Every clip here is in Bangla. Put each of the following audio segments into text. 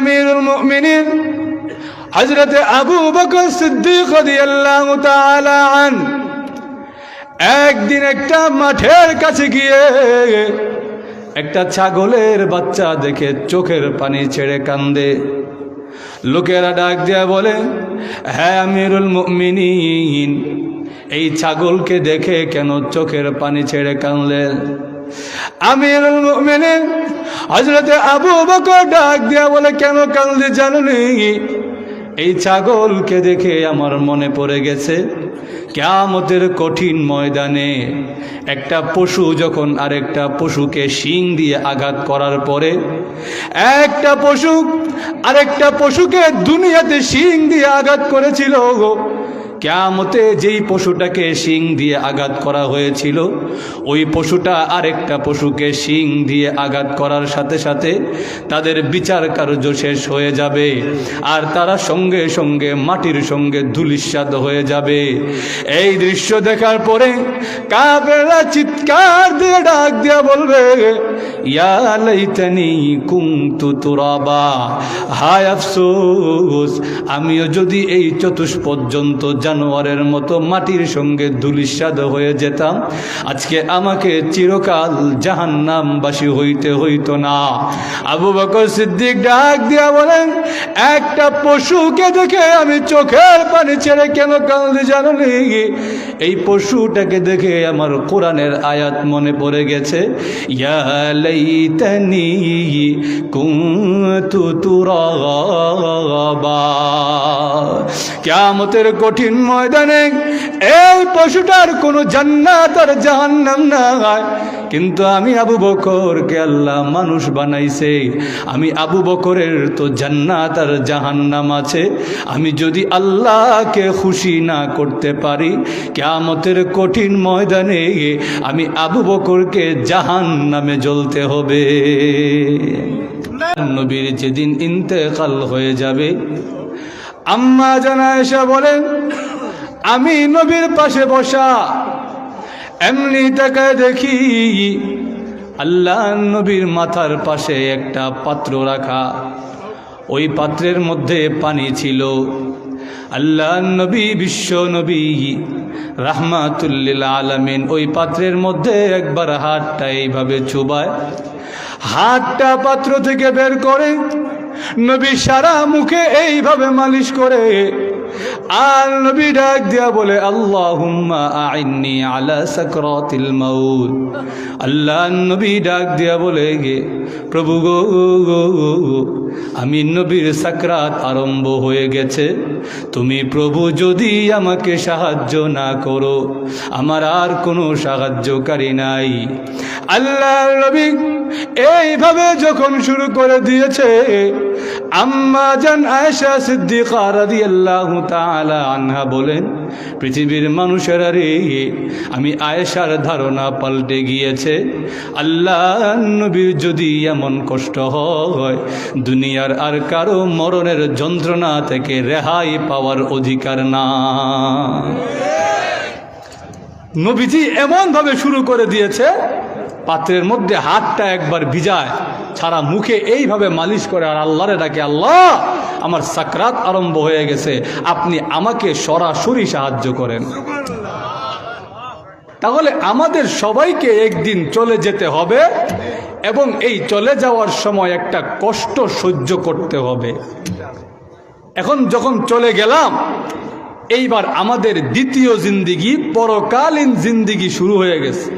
আমিরুল মুমিনিন। হজরত আবু বকর সিদ্দিক রাদিয়াল্লাহু তাআলা আন। একদিন একটা মাঠের কাছে গিয়ে একটা ছাগলের বাচ্চা দেখে চোখের পানি ছেড়ে কান্দে। লোকেরা ডাক দেয়া বলে হ্যাঁ আমিরুল মুমিনিন, এই ছাগলকে দেখে কেন চোখের পানি ছেড়ে কানলেন আমিরুল মুমিনিন হজরতে আবু বকর ডাক দেয়া বলে, কেন কান্দে জানেনি? এই ছাগলকে দেখে আমার মনে পড়ে গেছে, কেয়ামতের কঠিন ময়দানে একটা পশু যখন আরেকটা পশুকে শিং দিয়ে আঘাত করার পরে, একটা পশু আরেকটা পশুকে দুনিয়াতে শিং দিয়ে আঘাত করেছিল কেয়ামতে যেই পশুটাকে শিং দিয়ে আঘাত করা হয়েছিল, ওই পশুটা আরেকটা পশুকে শিং দিয়ে আঘাত করার সাথে সাথে তাদের বিচার কার্য শেষ হয়ে যাবে আর তারা সঙ্গে সঙ্গে মাটির সঙ্গে ধুলিস্বাদ হয়ে যাবে। এই দৃশ্য দেখার পরে কাবেরা চিৎকার দিয়ে ডাক দিয়া বলবে, ইয়া লাইতানি কুমতু তুরাবা, হায় আফসোস, আমিও যদি এই চতুষ পর্যন্ত জানোয়ারের মতো মাটির সঙ্গে ধুলিস্বাদ হয়ে যেতাম। আজকে আমাকে চিরকাল জাহান্নামবাসী হইতে হইতো না। আবু বকর সিদ্দিক ডাক দিয়া বলেন, একটা পশুকে দেখে আমি চোখের পানি ছেড়ে কেন কান্দি জানো নি? এই পশুটাকে দেখে আমার কোরআনের আয়াত মনে পড়ে গেছে, ইয়া লাইতানি কুনতু তুরাবা কঠিন ময়দানে এই পশুটার কোনো জান্নাত আর জাহান্নাম নাই। কিন্তু আমি আবু বকরকে আল্লাহ মানুষ বানাইছে। আমি আবু বকরের তো জান্নাত আর জাহান্নাম আছে। আমি যদি আল্লাহকে খুশি না করতে পারি, কেয়ামতের কঠিন ময়দানে আমি আবু বকরকে জাহান নামে জ্বলতে হবে। নবীর যেদিন ইন্তেকাল হয়ে যাবে, আম্মা জানা এসে বলেন আমি নবীর পাশে বসা, এমনি তাকায় দেখি আল্লাহ নবীর মাথার পাশে একটা পাত্র রাখা। ওই পাত্রের মধ্যে পানি ছিল। আল্লাহ নবী, বিশ্ব নবী, রাহমাতুল্লিল আলামিন, ওই পাত্রের মধ্যে একবার হাতটা এইভাবে চুবায়। হাতটা পাত্র থেকে বের করে নবী সারা মুখে এইভাবে মালিশ করে আর নবী ডাক দিয়া বলে আল্লাহুম্মা আলা সাকরাতিল মাউত। আল্লাহ নবী ডাক দিয়া বলে গে প্রভু গো, আমি নবীর সাকরাত আরম্ভ হয়ে গেছে। তুমি প্রভু যদি আমাকে সাহায্য না করো আমার আর কোনো সাহায্যকারী নাই। আল্লাহ নবী এইভাবে যখন শুরু করে দিয়েছে আম্মা জান আয়েশা সিদ্দিকা রাদিয়াল্লাহু তাআলা আনহা বলেন, পৃথিবীর মানুষেরা রে, আমি আয়েশার ধারণা পাল্টে গিয়েছে। আল্লাহ নবীর যদি এমন কষ্ট হয়, দুনিয়ার আর কারও মরণের যন্ত্রণা থেকে রেহাই পাওয়ার অধিকার না। নবীজি এমনভাবে শুরু করে দিয়েছে, পাত্রের মধ্যে হাতটা একবার ভিজায়, ছাড়া মুখে এইভাবে মালিশ করে আর আল্লাহরে ডাকে, আল্লাহ আমার সাকরাত আরম্ভ হয়ে গেছে। আপনি আমাকে সরাসরি সাহায্য করেন। তাহলে আমাদের সবাইকে একদিন চলে যেতে হবে এবং এই চলে যাওয়ার সময় একটা কষ্ট সহ্য করতে হবে। এখন যখন চলে গেলাম, এইবার আমাদের দ্বিতীয় জিন্দিগি, পরকালীন জিন্দিগি শুরু হয়ে গেছে।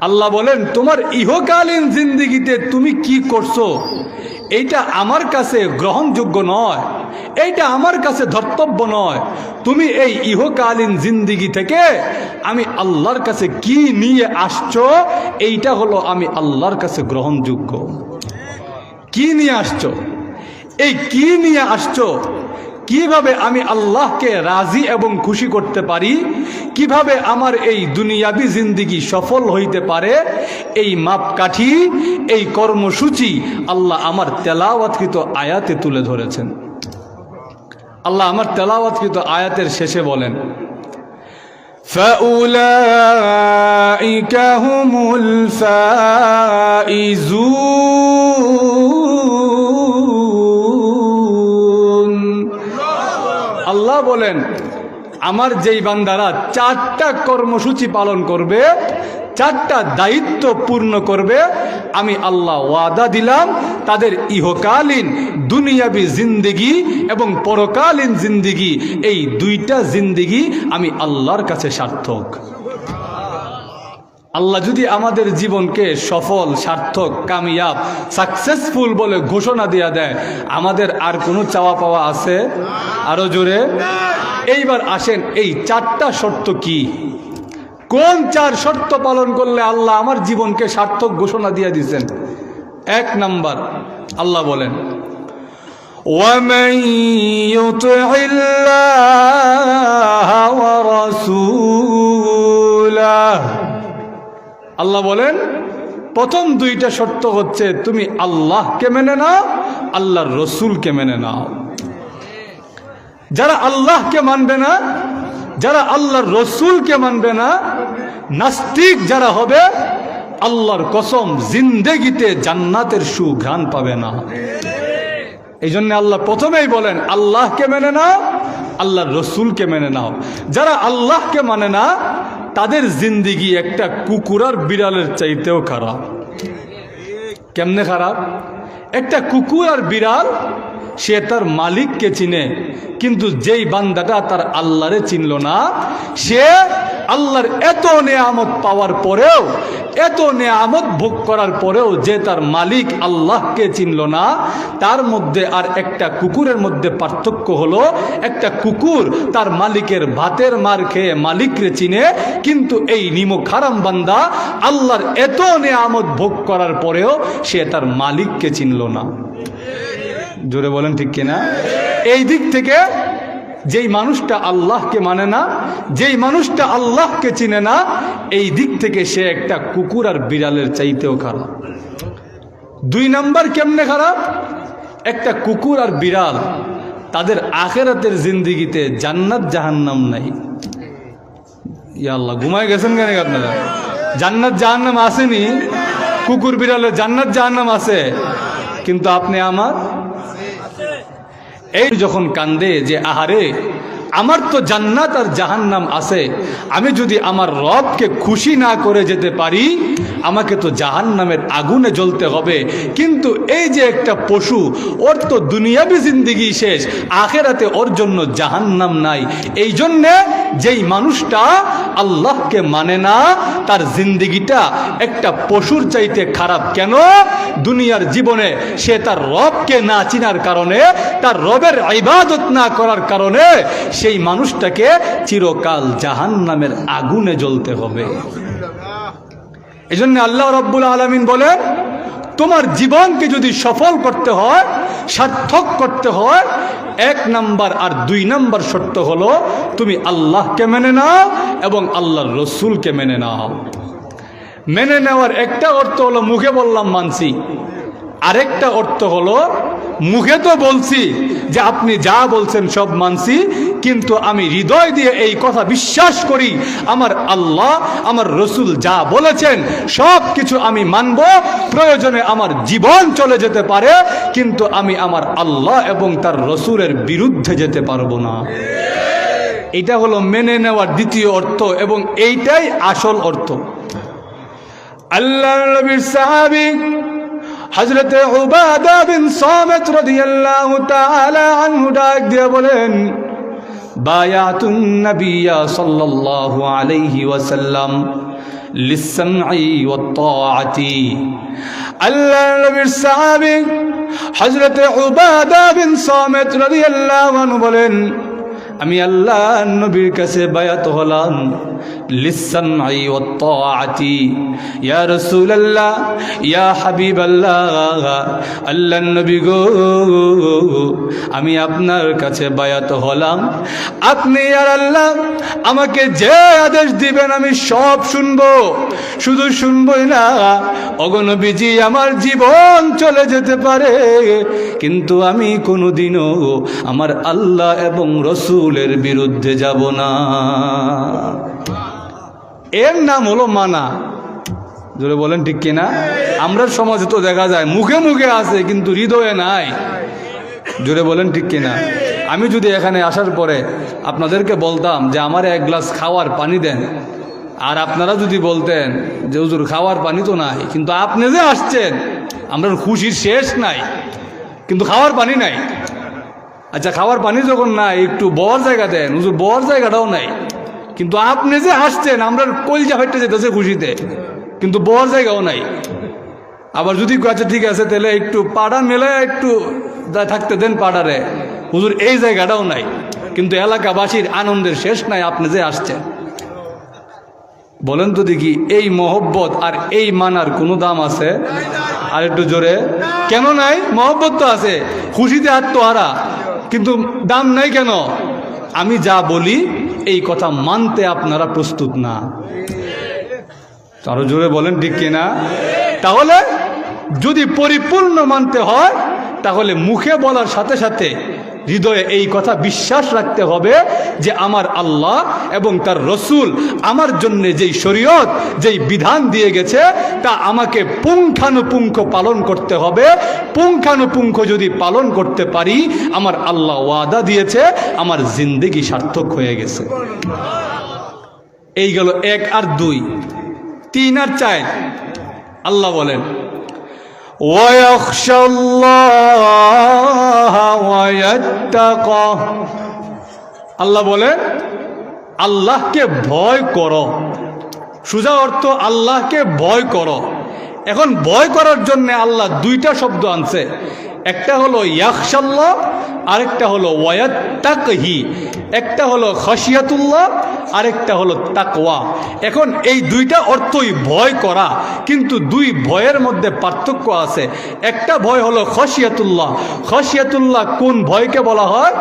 আল্লাহ বলেন, তোমার ইহকালীন জিন্দিগিতে তুমি কি করছ? এইটা আমার কাছে গ্রহণযোগ্য নয়। এইটা আমার কাছে ধর্তব্য নয়। তুমি এই ইহকালীন জিন্দিগি থেকে আমি আল্লাহর কাছে কি নিয়ে আসছো, এইটা হলো আমি আল্লাহর কাছে গ্রহণযোগ্য। কি নিয়ে আসছো? এই কি নিয়ে আসছো? কিভাবে আমি আল্লাহকে রাজি এবং খুশি করতে পারি কিভাবে আমার এই দুনিয়াবি জিন্দিগি সফল হইতে পারে এই মাপকাঠি এই কর্মসূচি আল্লাহ আমার তেলাওয়াতকৃত আয়াতে তুলে ধরেছেন আল্লাহ আমার তেলাওয়াতকৃত আয়াতের শেষে বলেন فأولئك هم الفائزون আল্লাহ বলেন, আমার যেই বান্দারা চারটা কর্মসূচি পালন করবে, চারটা দায়িত্ব পূর্ণ করবে, আমি আল্লাহ ওয়াদা দিলাম, তাদের ইহকালীন দুনিয়াবি জিন্দিগি এবং পরকালীন জিন্দিগি, এই দুইটা জিন্দিগি আমি আল্লাহর কাছে সার্থক। আল্লাহ যদি আমাদের জীবনকে সফল, সার্থক, কামিয়াব সাকসেসফুল বলে ঘোষণা দিয়া দেয়, আমাদের আর কোনো চাওয়া পাওয়া আছে? আরও জোরে। এইবার আসেন, এই চারটা শর্ত কি? কোন চার শর্ত পালন করলে আল্লাহ আমার জীবনকে সার্থক ঘোষণা দিয়ে দিচ্ছেন এক নাম্বার, আল্লাহ বলেন ওয়ামাইয়ুতিল্লাহ ওয়া রাসূলাহ। আল্লাহ বলেন, প্রথম দুইটা শর্ত হচ্ছে তুমি আল্লাহকে মেনে নাও, আল্লাহর রসুলকে মেনে নাও। যারা আল্লাহকে মানবে না, যারা আল্লাহর রসুলকে মানবে না, নাস্তিক যারা হবে, আল্লাহর কসম জিন্দেগিতে জান্নাতের সুঘ্রাণ পাবে না। এই জন্য আল্লাহ প্রথমেই বলেন, আল্লাহকে মেনে নাও, আল্লাহর রসুলকে মেনে নাও। যারা আল্লাহকে মানে না তাদের জিন্দিগি একটা কুকুর আর বিড়ালের চাইতেও খারাপ। কেমনে খারাপ? একটা কুকুর আর বিড়াল, সে তার মালিককে চিনে। কিন্তু যেই বান্দাটা তার আল্লাহরে চিনল না, সে আল্লাহর এত নেয়ামত পাওয়ার পরেও, এত নেয়ামত ভোগ করার পরেও যে তার মালিক আল্লাহকে চিনল না, তার মধ্যে আর একটা কুকুরের মধ্যে পার্থক্য হলো, একটা কুকুর তার মালিকের ভাতের মার খেয়ে মালিকরে চিনে, কিন্তু এই নিমক হারাম বান্দা আল্লাহর এত নেয়ামত ভোগ করার পরেও সে তার মালিককে চিনল না। জোরে বলেন ঠিক কিনা? এই দিক থেকে যেই মানুষটা আল্লাহকে মানে না, যেই মানুষটা আল্লাহকে চিনে না, এই দিক থেকে সে একটা কুকুর আর বিড়ালের চাইতেও খারাপ। দুই নাম্বার কেমনে খারাপ? একটা কুকুর আর বিড়াল তাদের আখেরাতের জিন্দিগিতে জান্নাত জাহান্নাম নাই। ইয়া আল্লাহ, ঘুমায় গেছেন কেন আপনারা? জান্নাত জাহান্নাম আসেনি। কুকুর বিড়ালের জান্নাত জাহান্নাম আছে। কিন্তু আপনি আমার? এই যখন কান্দে যে আহারে আমার তো জান্নাত আর জাহান্নাম আছে। আমি যদি আমার রবকে খুশি না করে যেতে পারি, আমাকে তো জাহান্নামের আগুনে জ্বলতে হবে। কিন্তু এই যে একটা পশু, ওর তো দুনিয়াবি জিন্দিগি শেষ, আখেরাতে ওর জন্য জাহান্নাম নাই। এই জন্যে যেই মানুষটা আল্লাহকে মানে না, তার জিন্দিগিটা একটা পশুর চাইতে খারাপ কেন? দুনিয়ার জীবনে সে তার রবকে না চিনার কারণে, তার রবের ইবাদত না করার কারণে সেই মানুষটাকে চিরকাল জাহান্নামের আগুনে জ্বলতে হবে। এই জন্য আল্লাহ রব্বুল আলমিন বলেন, তোমার জীবনকে যদি সফল করতে হয়, সার্থক করতে হয়, এক নাম্বার আর দুই নাম্বার শর্ত হলো, তুমি আল্লাহকে মেনে নাও এবং আল্লাহর রসুলকে মেনে নাও। মেনে নেওয়ার একটা অর্থ হলো, মুখে বললাম মানছি। আরেকটা অর্থ হলো, মুখে তো বলছি যে আপনি যা বলছেন সব মানছি, কিন্তু আমি হৃদয় দিয়ে এই কথা বিশ্বাস করি, আমার আল্লাহ, আমার রসুল যা বলেছেন, সব কিছু আমি মানব, প্রয়োজনে আমার জীবন চলে যেতে পারে, কিন্তু আমি আমার আল্লাহ এবং তার রসুলের বিরুদ্ধে যেতে পারব না। এটা হলো মেনে নেওয়ার দ্বিতীয় অর্থ, এবং এইটাই আসল অর্থ। আল্লাহ নবীর সাহাবী হজরত উবাদা বিন সামিত রাদিয়াল্লাহু তাআলা আনহু ডাক দিয়ে বলেন, বায়াতুন নবিয়া সাল্লাল্লাহু আলাইহি ওয়াসাল্লাম লিসসামঈ ওয়াত-তাআতি আল্লাহ নবীর সাহাবী হযরত উবাদা বিন সামিত রাদিয়াল্লাহু বলেন আমি আল্লাহ নবীর কাছে বায়াত হলাম। লিসানআই ওয়াত-তাআতি ইয়া রাসূলুল্লাহ, ইয়া হাবিবাল্লাহ, আল্লাহ নবী গো। আমি আপনার কাছে বায়াত হলাম। আপনি আর আল্লাহ আমাকে যে আদেশ দিবেন আমি সব শুনব। শুধু শুনবই না অগনবীজি আমার জীবন চলে যেতে পারে। কিন্তু আমি কোনোদিনও আমার আল্লাহ এবং রসুলের বিরুদ্ধে যাব না। এর নাম হলো মানা। জোরে বলেন, ঠিক কিনা? আমরা সমাজে তো দেখা যায়, মুখে মুখে আছে, কিন্তু হৃদয়ে নাই। জোরে বলেন, ঠিক কিনা? আমি যদি এখানে আসার পরে আপনাদেরকে বলতাম যে আমার এক গ্লাস খাওয়ার পানি দেন, আর আপনারা যদি বলতেন যে, হুজুর, খাওয়ার পানি তো নাই, কিন্তু আপনি যে আসছেন, আমরা খুশির শেষ নাই, কিন্তু খাওয়ার পানি নাই। আচ্ছা খাওয়ার পানি যখন নাই, একটু বর জায়গা দেন। হুজুর, বর জায়গাটাও নাই। কিন্তু আপনি যে আসছেন আমরা কলজা ফাইটে যেতেছে খুশিতে। কিন্তু বর জায়গাও নাই। আবার যদি আচ্ছা ঠিক আছে, তাহলে একটু পাড়া মেলে একটু থাকতে দেন পাড়ারে। হুজুর, এই জায়গাটাও নাই। কিন্তু এলাকাবাসীর আনন্দের শেষ নাই আপনি যে আসছেন বলেন তো দেখি, এই মহব্বত আর এই মানার কোনো দাম আছে? আর একটু জোরে। কেন নাই? মহব্বত তো আছে। খুশিতে আত্মহারা। কিন্তু দাম নাই কেন? আমি যা বলি, এই কথা মানতে আপনারা প্রস্তুত না। আরও জোরে বলেন, ঠিক কিনা তাহলে যদি পরিপূর্ণ মানতে হয়, তাহলে মুখে বলার সাথে সাথে হৃদয়ে এই কথা বিশ্বাস রাখতে হবে যে আমার আল্লাহ এবং তার রসুল আমার জন্য যেই শরীয়ত, যেই বিধান দিয়ে গেছে, তা আমাকে পুঙ্খানুপুঙ্খ পালন করতে হবে। পুঙ্খানুপুঙ্খ যদি পালন করতে পারি, আমার আল্লাহ ওয়াদা দিয়েছে, আমার জিন্দেগি সার্থক হয়ে গেছে। এই গেল এক আর দুই। তিন আর চার। আল্লাহ বলেন ويخشى الله ويتقى আল্লাহ বলে আল্লাহকে ভয় করো সোজা অর্থ আল্লাহকে ভয় করো এখন ভয় করার জন্য আল্লাহ দুইটা শব্দ আনছে একটা হলো ইয়াকশাল্লাহ আরেকটা হলো ওয়াত্তাকহি একটা হলো খসিয়াতুল্লাহ আরেকটা হলো তাকওয়া। এখন এই দুইটা অর্থই ভয় করা, কিন্তু দুই ভয়ের মধ্যে পার্থক্য আছে। একটা ভয় হলো খসিয়াতুল্লাহ খসিয়াতুল্লাহ কোন ভয়কে বলা হয়?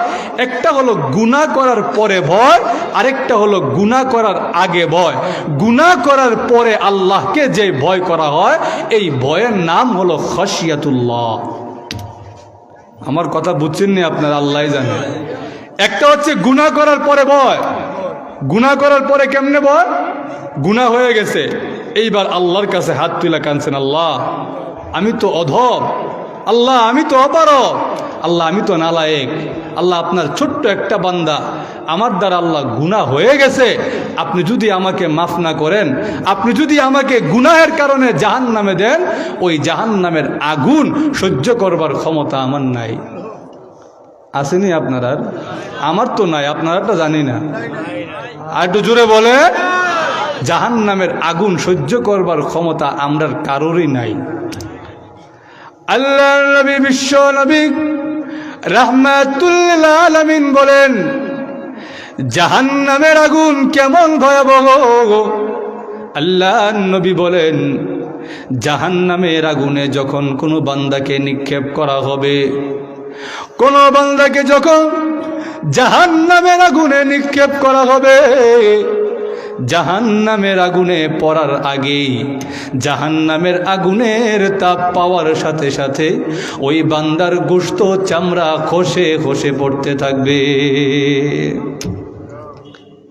একটা হলো গুণা করার পরে ভয়, আরেকটা হলো গুণা করার আগে ভয়। গুণা করার পরে আল্লাহকে যে ভয় করা হয়, এই ভয়ের নাম হলো খসিয়াতুল্লাহ আমার কথা বুঝছেন নি আপনার, আল্লাহ জানে। একটা হচ্ছে গুণা করার পরে ভয়। গুণা করার পরে কেমনে ভয়? গুণা হয়ে গেছে। এইবার আল্লাহর কাছে হাত তুলে কানছেন আল্লাহ, আমি তো অধম আল্লাহ, আমি তো অপারক আল্লাহ, আমি তো নালায়েক। আল্লাহ আপনার ছোট্ট একটা বান্দা। আমার দ্বারা আল্লাহ গুণা হয়ে গেছে। আপনি যদি আমাকে মাফ না করেন, আপনি যদি আমাকে গুনাহের কারণে জাহান নামে দেন, ওই জাহান নামের আগুন সহ্য করবার ক্ষমতা আমার নাই। আসেনি আপনার আর? আমার তো নাই, আপনারা জানি না। আর একটু জোরে বলে। জাহান নামের আগুন সহ্য করবার ক্ষমতা আমরার কারোরই নাই। আল্লাহ নবী, বিশ্ব নবী রাহমাতুল্লাহ বলেন জাহান নামের আগুন কেমন ভয়াবহ। আল্লাহ নবী বলেন জাহান নামের আগুনে যখন কোনো বান্দাকে নিক্ষেপ করা হবে, কোনো বান্দাকে যখন জাহান নামের আগুনে নিক্ষেপ করা হবে জাহান নামের আগুনে পড়ার আগেই জাহান নামের আগুনের তাপ পাওয়ার সাথে সাথে ওই বান্দার গোস্ত চামড়া খসে খসে পড়তে থাকবে।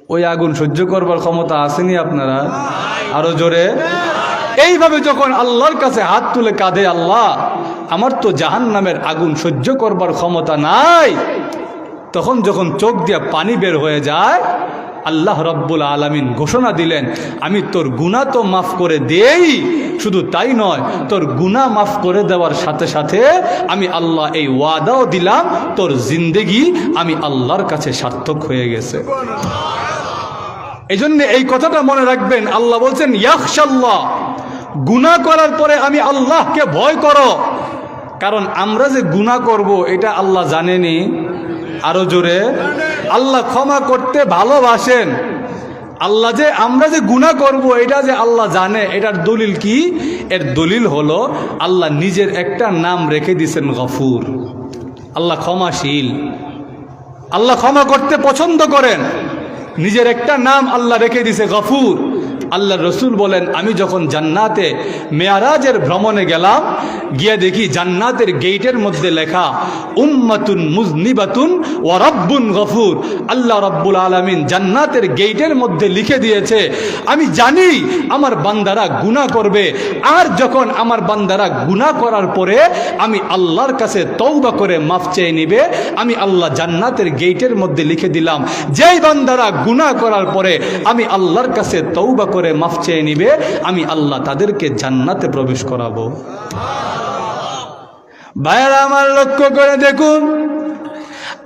ওই আগুন সহ্য করবার ক্ষমতা আসেনি আপনারা? আরও জোরে। এইভাবে যখন আল্লাহর কাছে হাত তুলে কাঁদে আল্লাহ, আমার তো জাহান নামের আগুন সহ্য করবার ক্ষমতা নাই। তখন যখন চোখ দিয়ে পানি বের হয়ে যায় আল্লাহ রব্বুল আলমিন ঘোষণা দিলেন, আমি তোর গুণা তো মাফ করে দেই। শুধু তাই নয়, তোর গুণা মাফ করে দেওয়ার সাথে সাথে আমি আল্লাহ এই ওয়াদাও দিলাম, তোর জিন্দেগি আমি আল্লাহর কাছে সার্থক হয়ে গেছে। এই এই কথাটা মনে রাখবেন, আল্লাহ বলছেন ইয়াকশাল্লাহ গুণা করার পরে আমি আল্লাহকে ভয় করো। কারণ আমরা যে গুণা করব, এটা আল্লাহ জানেনি। আরও জোরে। আল্লাহ ক্ষমা করতে ভালোবাসেন। আল্লাহ যে আমরা যে গুণা করব, এটা যে আল্লাহ জানে, এটার দলিল কি? এর দলিল হলো, আল্লাহ নিজের একটা নাম রেখে দিয়েছেন গফুর। আল্লাহ ক্ষমাশীল। আল্লাহ ক্ষমা করতে পছন্দ করেন। নিজের একটা নাম আল্লাহ রেখে দিছে গফুর। আল্লাহ রসুল বলেন, আমি যখন জান্নাতে মেয়ারাজের ভ্রমণে গেলাম, গিয়ে দেখি জান্নাতের গেইটের মধ্যে লেখা, উম্মাতুন মুজনিবাতুন ও রব্বুন গফুর। আল্লাহ রব্বুল আলমিন জান্নাতের গেইটের মধ্যে লিখে দিয়েছে, আমি জানি আমার বান্দারা গুনাহ করবে, আর যখন আমার বান্দারা গুনাহ করার পরে আমি আল্লাহর কাছে তৌবা করে মাফ চেয়ে নিবে, আমি আল্লাহ জান্নাতের গেইটের মধ্যে লিখে দিলাম, যেই বান্দারা গুনাহ করার পরে আমি আল্লাহর কাছে তৌবা করে মাফ চেয়ে নিবে, আমি আল্লাহ তাদেরকে জান্নাতে প্রবেশ করাবো। ভাইয়ারা আমার লক্ষ্য করে দেখুন,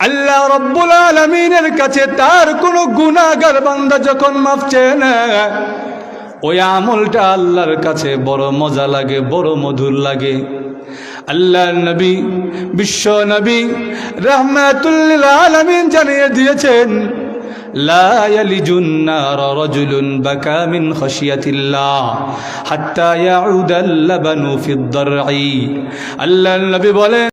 আল্লাহ রব্বুল আলমিনের কাছে তার কোনো গুণাগার বান্দা যখন মাফ চেয়ে নেয়, ওই আমলটা আল্লাহর কাছে বড় মজা লাগে, বড় মধুর লাগে। আল্লাহ নবী, বিশ্ব নবী রহমাতুল্লিল আলমিন জানিয়ে দিয়েছেন لا يلج النار رجل بكى من خشية الله حتى يعود اللبن في الضرع আল্লাহ নবী বলেন